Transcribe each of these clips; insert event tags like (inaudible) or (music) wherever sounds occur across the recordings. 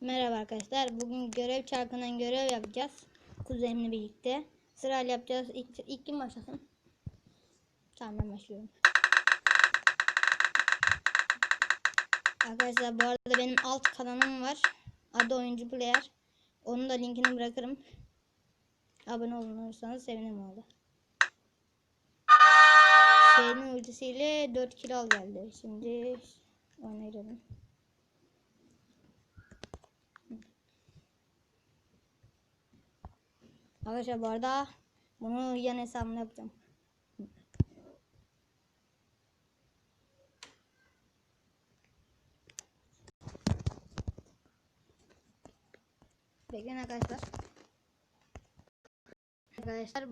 Merhaba arkadaşlar. Bugün görev çarkından görev yapacağız. Kuzenimle birlikte. Sırayla yapacağız. İlk, ilk kim başlasın? Tamam ben başlıyorum. Arkadaşlar bu arada benim alt kanalım var. Adı Oyuncu Player. Onun da linkini bırakırım. Abone olursanız sevinirim oldu. Şeyin ultisiyle 4 kill al geldi. Şimdi oynayalım. Arkadaşlar bu arada bunu yan hesabımda yapacağım. Bekleyin arkadaşlar. Arkadaşlar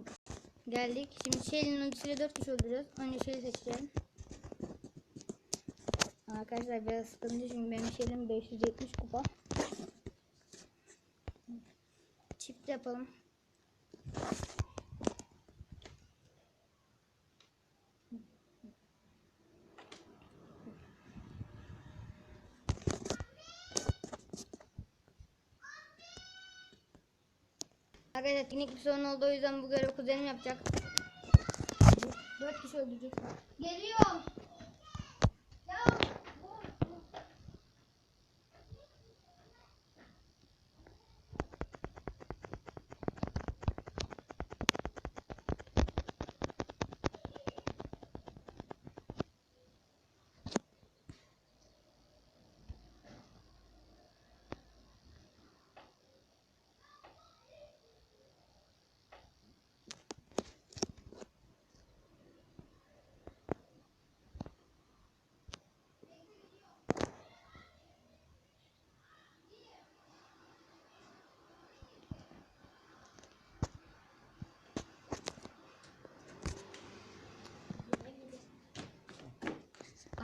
geldik. Şimdi Shelly'nin ultisiyle 4 kişi öldürüyoruz. Önce Shelly seçeceğim. Arkadaşlar biraz sıkıntı çünkü benim Shelly'm 570 kupa. Çift yapalım. Arkadaşlar teknik bir sorun oldu o yüzden bu görevi kuzenim yapacak. Dört kişi öldürecek. Geliyorum.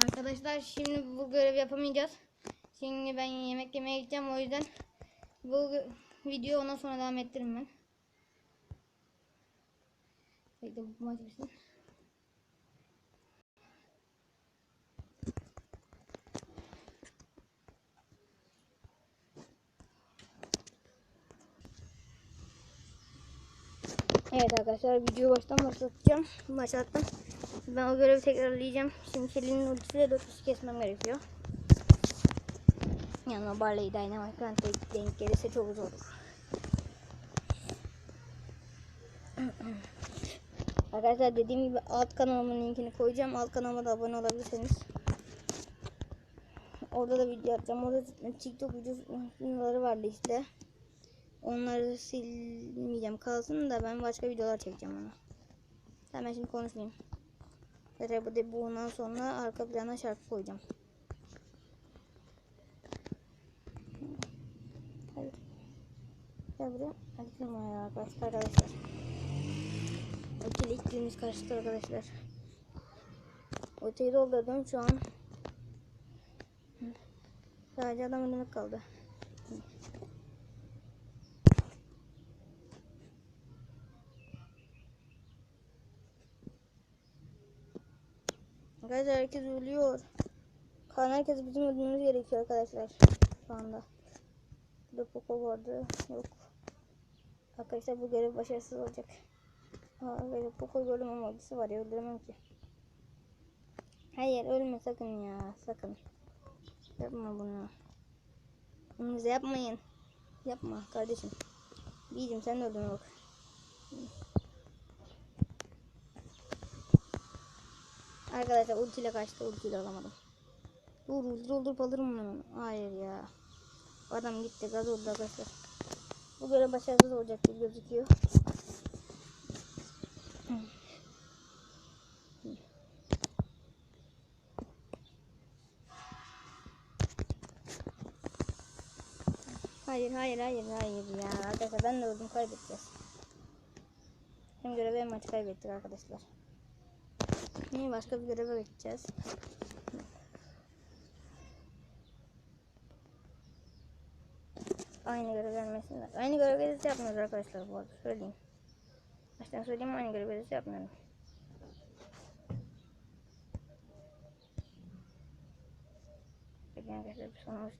Arkadaşlar şimdi bu görev yapamayacağız. Şimdi ben yemek yemeye gideceğim o yüzden bu video ondan sonra devam ettiririm ben. Bekle bu maç bitsin. Evet arkadaşlar video baştan başlatacağım. Başlattım. Ben o görevi tekrarlayacağım. Şimdi Shelly'nin ultisiyle 4 kişi kesmem gerekiyor. Yani Barley Dynamite'dan tek denk gelirse çok zor olur. (clears throat) Arkadaşlar dediğim gibi alt kanalımın linkini koyacağım. Alt kanalıma da abone olabilirseniz. Orada da video atacağım. Orada TikTok videoları vardı işte. Onları silmeyeceğim kalsın da ben başka videolar çekeceğim ona. Tamam ben şimdi konuşmayayım. Zaten bu da bundan sonra arka plana şarkı koyacağım. Hayır. Gel buraya. Hadi kırmaya arkadaşlar arkadaşlar. Öteli iklimimiz karıştı arkadaşlar. Öteyi doldurdum şu an. Sadece adam önüme kaldı. Arkadaşlar herkes ölüyor. Kan herkes bizim öldürmemiz gerekiyor arkadaşlar. Şu anda. Burada Poco vardı. Yok. Arkadaşlar bu görev başarısız olacak. Aa, böyle Poco öldüsü var ya öldüremem ki. Hayır ölme sakın ya sakın. Yapma bunu. Bunu yapmayın. Yapma kardeşim. Bildim sen de öldün bak. Arkadaşlar ultiyle kaçtı ultiyle alamadım. Dur ulti doldurup alırım bunu. Hayır ya. Adam gitti gaz oldu arkadaşlar. Bu görev başarısız olacak gibi gözüküyor. Hayır hayır hayır hayır ya. Arkadaşlar ben de öldüm kaybedeceğiz. Hem görevi hem maçı kaybettik arkadaşlar. Niye başka bir göreve geçeceğiz? Aynı görev vermesinler. Aynı görev gelirse yapmıyoruz arkadaşlar bu arada söyleyeyim. Baştan söyleyeyim aynı görev gelirse yapmıyorum. Peki arkadaşlar bir sonra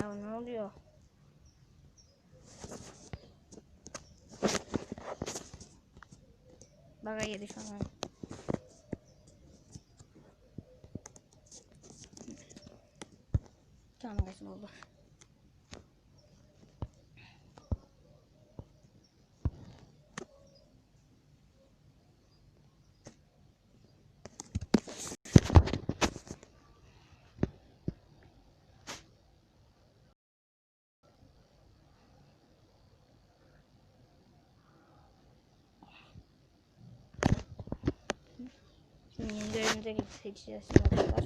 Ya ne oluyor? Baga yedi şu an. Tamam kaçın oldu. Geçeceğiz şimdi arkadaşlar.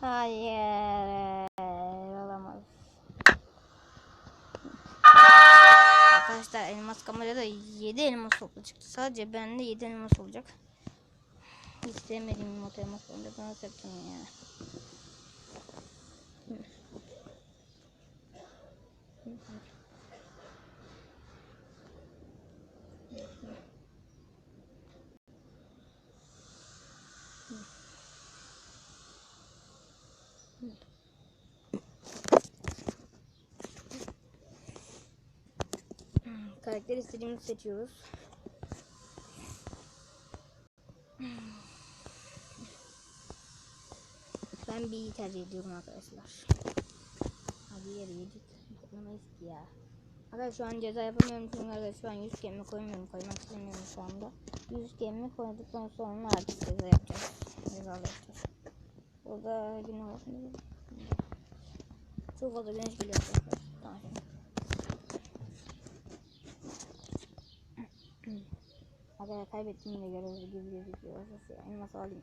Hayır. Olamaz. Arkadaşlar elmas kamerada 7 elmas toplu çıktı. Sadece bende 7 elmas olacak. Sevmediğim mod elmas olunca bana yapacağım ya. Karakter istediğimizi seçiyoruz. Ben B'yi tercih ediyorum arkadaşlar. Hadi yeri yedik. Yapamayız ki ya. Arkadaşlar şu an ceza yapamıyorum çünkü arkadaşlar şu an 100 gemi koymuyorum. Koymak istemiyorum şu anda. 100 gemi koyduktan sonra artık ceza yapacağız. Cezalı yapacağız. Burada gün olsun. Çok fazla güneş geliyor arkadaşlar. Tamam. Arkadaşlar kaybettiğim de görev gibi gözüküyor. Elmas alayım.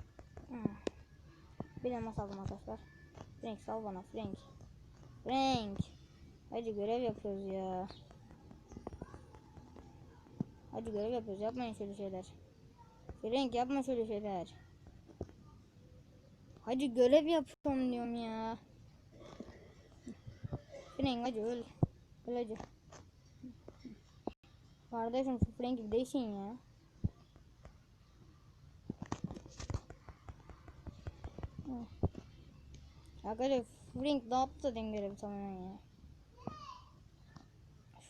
Bir elmas aldım arkadaşlar. Frank sal bana Frank. Frank. Hadi görev yapıyoruz ya. Hadi görev yapıyoruz. Yapmayın şöyle şeyler. Frank yapma şöyle şeyler. Hadi görev yapıyorum diyorum ya. Frank hadi öl. Öl hadi. Kardeşim şu Frank değişin ya. Arkadaşlar yaptı zaten görevi tamamen ya.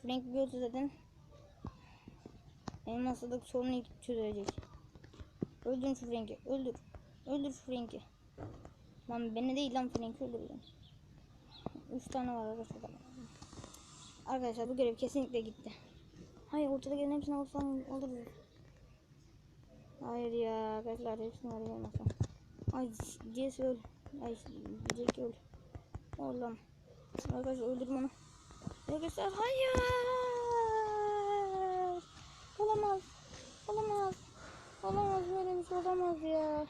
Frank bir olsa zaten benim hastalık sorunu çözecek. Öldür şu Frank'i. Öldür. Öldür şu Frank'i. Lan beni değil lan Frank'i öldürdüm. Üç tane var arkadaşlar. Arkadaşlar bu görev kesinlikle gitti. Hayır ortada gelen hepsini alsam alırız. Hayır ya arkadaşlar hepsini alayım Ay Jess öl. Ay Jack öl. Oğlum. Arkadaşlar öldürüm onu. Arkadaşlar hayır. Olamaz. Olamaz. Olamaz böyle bir şey olamaz ya.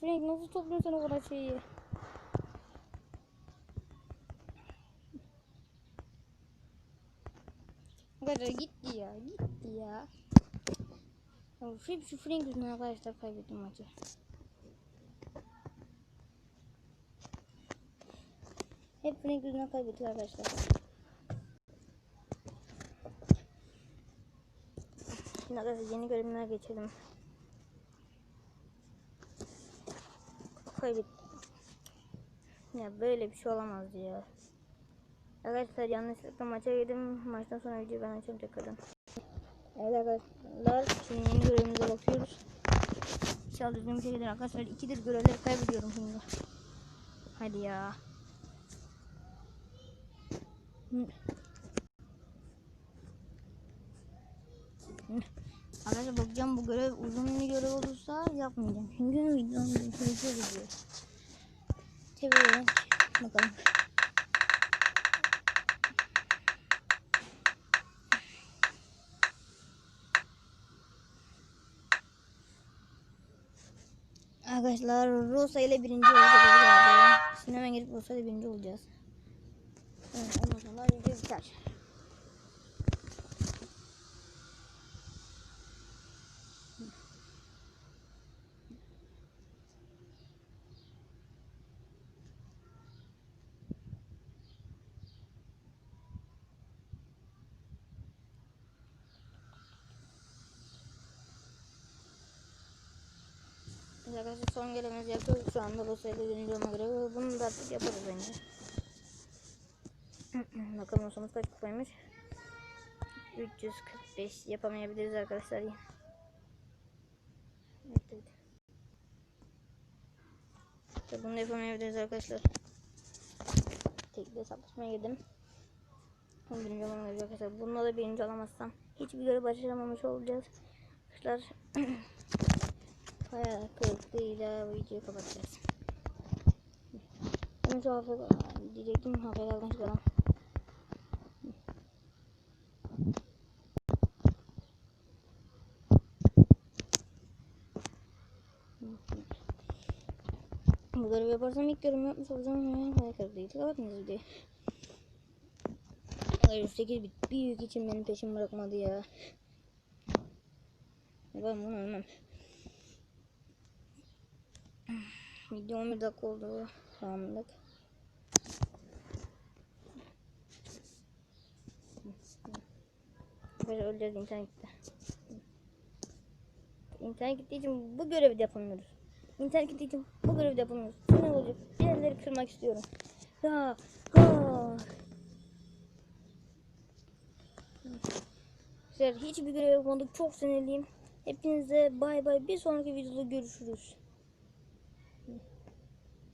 Frank nasıl topluyorsun o kadar şeyi? Arkadaşlar gitti ya. Gitti. Ya Hep şu Frank yüzünden arkadaşlar kaybettim maçı. Hep Frank yüzünden kaybettik arkadaşlar. Şimdi arkadaşlar yeni bölümler geçelim. Kaybettim. Ya böyle bir şey olamaz ya. Arkadaşlar yanlışlıkla maça girdim. Maçtan sonra videoyu ben açacağım tekrardan. Evet arkadaşlar şimdi yeni görevimize bakıyoruz. İnşallah düzgün bir şekilde arkadaşlar ikidir görevleri kaybediyorum şimdi. Hadi ya. Arkadaşlar bakacağım bu görev uzun bir görev olursa yapmayacağım. Çünkü videonun süresi gidiyor. Çeviriyorum. Bakalım. Arkadaşlar Rosa ile birinci olacağız. Şimdi hemen girip Rosa ile birinci olacağız. Bizler. Arkadaşlar son görevimizi yapıyoruz. Şu anda bu sayıda günlüğüme göre bunu da yaparız bence. Kaç kupaymış. 345 yapamayabiliriz arkadaşlar. Evet, evet. Tabii Bunu yapamayabiliriz arkadaşlar. Tekli hesaplaşmaya girdim. Birinci olmam gerekiyor arkadaşlar. Bununla da birinci olamazsam hiçbir görev başaramamış olacağız. Arkadaşlar (clears throat) hayal kırıklığıyla videoyu kapatacağız. Ben şu hafta diyecektim haftalardan çıkalım. Bu görevi yaparsam ilk görevi yapmış olacağım. Kırıklığıyla kapatmayacağız videoyu. Ay 108 bit büyük için benim peşim bırakmadı. Ya Ben bunu ölmem. Video 11 dakika oldu. Tamamlık. Böyle öleceğiz internet gitti. İnternet gittiği için bu görevi de yapamıyoruz. İnternet için bu görevi de yapamıyoruz. Ne olacak? Bir yerleri kırmak istiyorum. Ya. Ha. Arkadaşlar hiçbir görev yapmadık. Çok sinirliyim. Hepinize bay bay. Bir sonraki videoda görüşürüz.